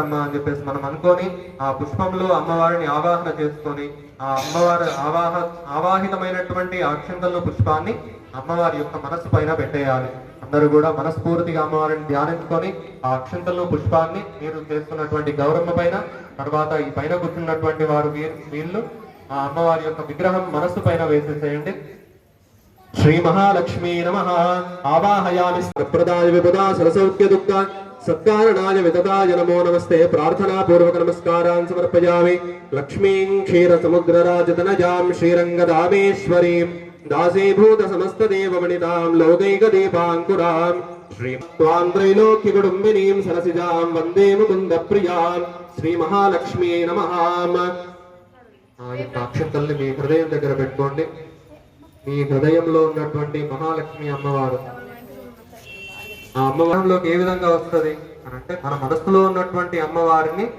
అమ్మా అని చెప్పేసి మనం అనుకొని ఆ పుష్పంలో అమ్మవారిని ఆవాహన చేసుకొని ఆ అమ్మవారి ఆవాహ ఆవాహితమైనటువంటి అక్షంతల్లో పుష్పాన్ని అమ్మవారి యొక్క మనస్సు పైన పెట్టేయాలి. అందరూ కూడా మనస్ఫూర్తిగా అమ్మవారిని ధ్యానించుకొని ఆ అక్షంతంలో పుష్పాన్ని మీరు చేస్తున్నటువంటి గౌరవం పైన తర్వాత ఈ పైన కూర్చున్నటువంటి వారు వీళ్ళు ఆ అమ్మవారి యొక్క విగ్రహం మనస్సు పైన వేసేసేయండి. శ్రీ మహాలక్ష్మీ నమ ఆవాహయామి ప్రదాయ విపదా సరసౌఖ్య దుఃఖ సత్కారణాయ వితతాయ నమో నమస్తే ప్రార్థనా పూర్వక నమస్కారాన్ సమర్పయామి లక్ష్మీం క్షీర సముద్ర రాజతనజాం శ్రీరంగదామేశ్వరీం దాసీభూత సమస్త దేవమణితాం లౌకైక దీపాంకురాం శ్రీ త్వాం త్రైలోక్య కుటుంబినీం సరసిజాం వందే ముకుంద ప్రియాం శ్రీ మహాలక్ష్మీ నమ ఆ యొక్క అక్షంతల్ని మీ హృదయం దగ్గర పెట్టుకోండి. మీ హృదయంలో ఉన్నటువంటి మహాలక్ష్మి అమ్మవారు. ఆ అమ్మవారంలోకి ఏ విధంగా వస్తుంది? అని అంటే మన మనస్సులో ఉన్నటువంటి అమ్మవారిని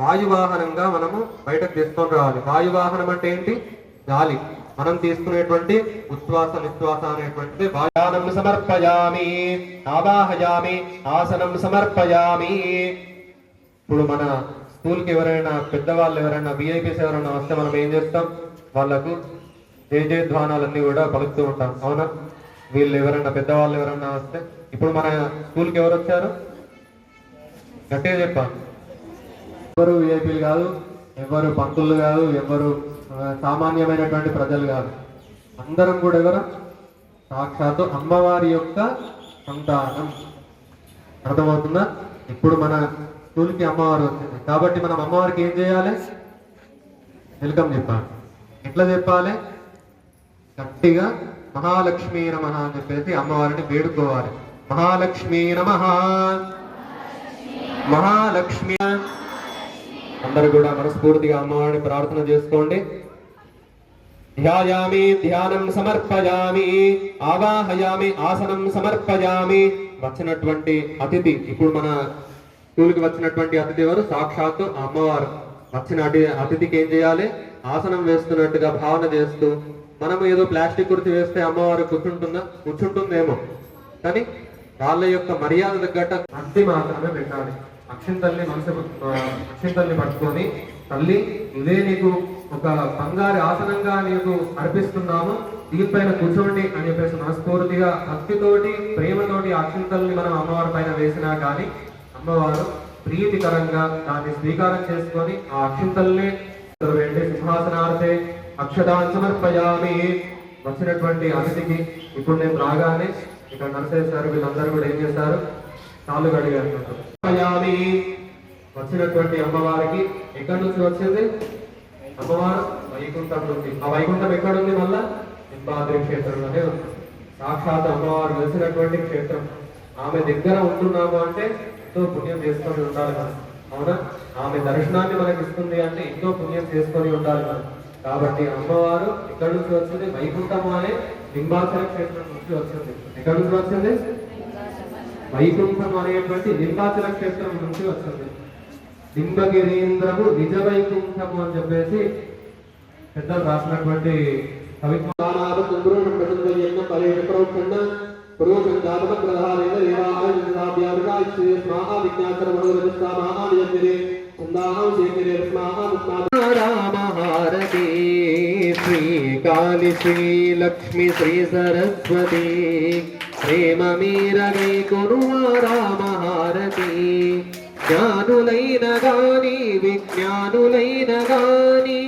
వాయువాహనంగా మనము బయటకు తీసుకొని రావాలి. వాయువాహనం అంటే ఏంటి? గాలి. మనం తీసుకునేటువంటి ఉచ్ఛ్వాస నిశ్వాస అనేటువంటి వాయానం సమర్పయామి ఆవాహయామి ఆసనం సమర్పయామి. ఇప్పుడు మన స్కూల్కి ఎవరైనా పెద్దవాళ్ళు ఎవరైనా విఐపీస్ ఎవరైనా వస్తే మనం ఏం చేస్తాం? వాళ్ళకు జయజయధ్వానాలన్నీ కూడా పలుకుతూ ఉంటాం. అవునా? వీళ్ళు ఎవరైనా పెద్దవాళ్ళు ఎవరైనా వస్తే ఇప్పుడు మన స్కూల్కి ఎవరు వచ్చారు? గట్టిగా చెప్పాను ఎవరు విఐపీలు కాదు ఎవరు పంతులు కాదు ఎవరు సామాన్యమైనటువంటి ప్రజలు కాదు. అందరం కూడా ఎవరు? సాక్షాత్తు అమ్మవారి యొక్క సంతానం. అర్థమవుతుందా? ఇప్పుడు మన స్కూల్కి అమ్మవారు వచ్చింది. కాబట్టి మనం అమ్మవారికి ఏం చేయాలి? వెల్కమ్ చెప్పాలి. ఎట్లా చెప్పాలి? గట్టిగా మహాలక్ష్మీ నమ అని చెప్పేసి అమ్మవారిని వేడుకోవాలి. మహాలక్ష్మీ నమ. మహాలక్ష్మి. అందరూ కూడా మనస్ఫూర్తిగా అమ్మవారిని ప్రార్థన చేసుకోండి. ధ్యాయామి ధ్యానం సమర్పయామి ఆవాహయామి ఆసనం సమర్పయామి. వచ్చినటువంటి అతిథి ఇప్పుడు మన స్కూల్కి వచ్చినటువంటి అతిథి ఎవరు? సాక్షాత్తు అమ్మవారు. వచ్చిన అతిథికి ఏం చేయాలి? ఆసనం వేస్తున్నట్టుగా భావన చేస్తూ మనం ఏదో ప్లాస్టిక్ కుర్చీ వేస్తే అమ్మవారు కూర్చుంటుందా? కూర్చుంటుందేమో. కానీ వాళ్ళ యొక్క మర్యాద తగ్గట్ట అద్దె మాత్రమే పెట్టాలి. అక్షింతల్ని మనసు అక్షింతల్ని పట్టుకొని తల్లి ఇదే నీకు ఒక బంగారు ఆసనంగా నీకు అర్పిస్తున్నాము. దీనిపైన కూర్చోండి అని చెప్పేసి మనస్ఫూర్తిగా భక్తితోటి ప్రేమతోటి అక్షింతల్ని మనం అమ్మవారి పైన వేసినా కానీ అమ్మవారు ప్రీతికరంగా దాన్ని స్వీకారం చేసుకొని ఆ అక్షింతల్ని వెండి సింహాసనార్థే అక్షతాన్ సమర్పయామి. వచ్చినటువంటి అతిథికి ఇప్పుడు నేను రాగానే ఇక్కడ నరసేశారు వీళ్ళందరూ కూడా ఏం చేస్తారు? కాళ్ళు కడిగారు. వచ్చినటువంటి అమ్మవారికి ఎక్కడి నుంచి వచ్చింది? అమ్మవారు వైకుంఠం నుంచి. ఆ వైకుంఠం ఎక్కడుంది మళ్ళా? సింహాద్రి క్షేత్రంలోనే ఉంది. సాక్షాత్ అమ్మవారు వెలిసినటువంటి క్షేత్రం. ఆమె దగ్గర ఉంటున్నాము అంటే ఎంతో పుణ్యం చేసుకొని ఉండాలి మనం. అవునా? ఆమె దర్శనాన్ని మనకి ఇస్తుంది అంటే ఎంతో పుణ్యం చేసుకొని ఉండాలి మనం. కాబట్టి అమ్మవారు ఎక్కడి నుంచి వచ్చింది? వైకుంఠము అనే లింబాచల క్షేత్రం నుంచి వచ్చింది. ఎక్కడి నుంచి వచ్చింది? వైకుంఠం అనేటువంటి లింబాచల క్షేత్రం నుంచి వచ్చింది. లింబగిరీంద్రము నిజ వైకుంఠము అని చెప్పేసి పెద్దలు రాసినటువంటి రామహారతి శ్రీ కాళి శ్రీ లక్ష్మి శ్రీ సరస్వతి ప్రేమ మీరగై కొనువా రామహారతి జ్ఞానులైన గాని విజ్ఞానులైన గాని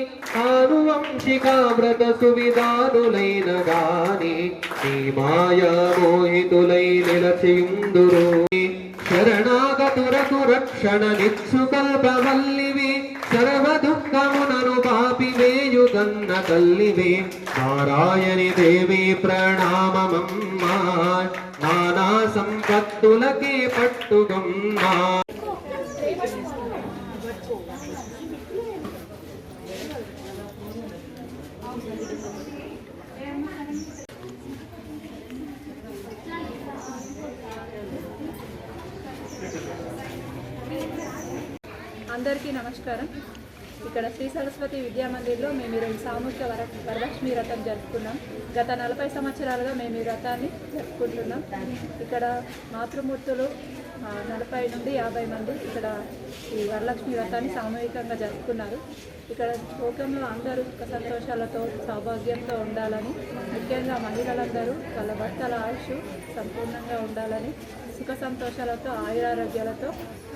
ఆనువంశికా వ్రత సువిధానులైన గాని నీ మాయా మోహితులై నిలచియుందురు శరణాగతురకు రక్షణ నిత్సు దుఃఖమునను తల్లివే నారాయణి దేవి ప్రణామమమ్మా నానా సంపత్తులకే పట్టుగమ్మా అందరికీ నమస్కారం. ఇక్కడ శ్రీ సరస్వతి విద్యా మందిర్లో మేము ఈరోజు సామూహిక వర వరలక్ష్మి వ్రతం జరుపుకున్నాం. గత నలభై సంవత్సరాలుగా మేము ఈ వ్రతాన్ని జరుపుకుంటున్నాం. ఇక్కడ మాతృమూర్తులు నలభై నుండి యాభై మంది ఇక్కడ ఈ వరలక్ష్మి వ్రతాన్ని సామూహికంగా జరుపుకున్నారు. ఇక్కడ లోకంలో అందరూ సుఖ సంతోషాలతో సౌభాగ్యంతో ఉండాలని ముఖ్యంగా మహిళలందరూ వాళ్ళ భర్తల ఆయుష్ సంపూర్ణంగా ఉండాలని సుఖ సంతోషాలతో ఆయురారోగ్యాలతో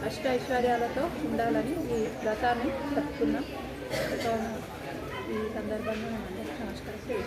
అష్ట ఐశ్వర్యాలతో ఉండాలని ఈ వ్రతాన్ని చెప్తున్నాం ఈ సందర్భంగా నమస్కారం.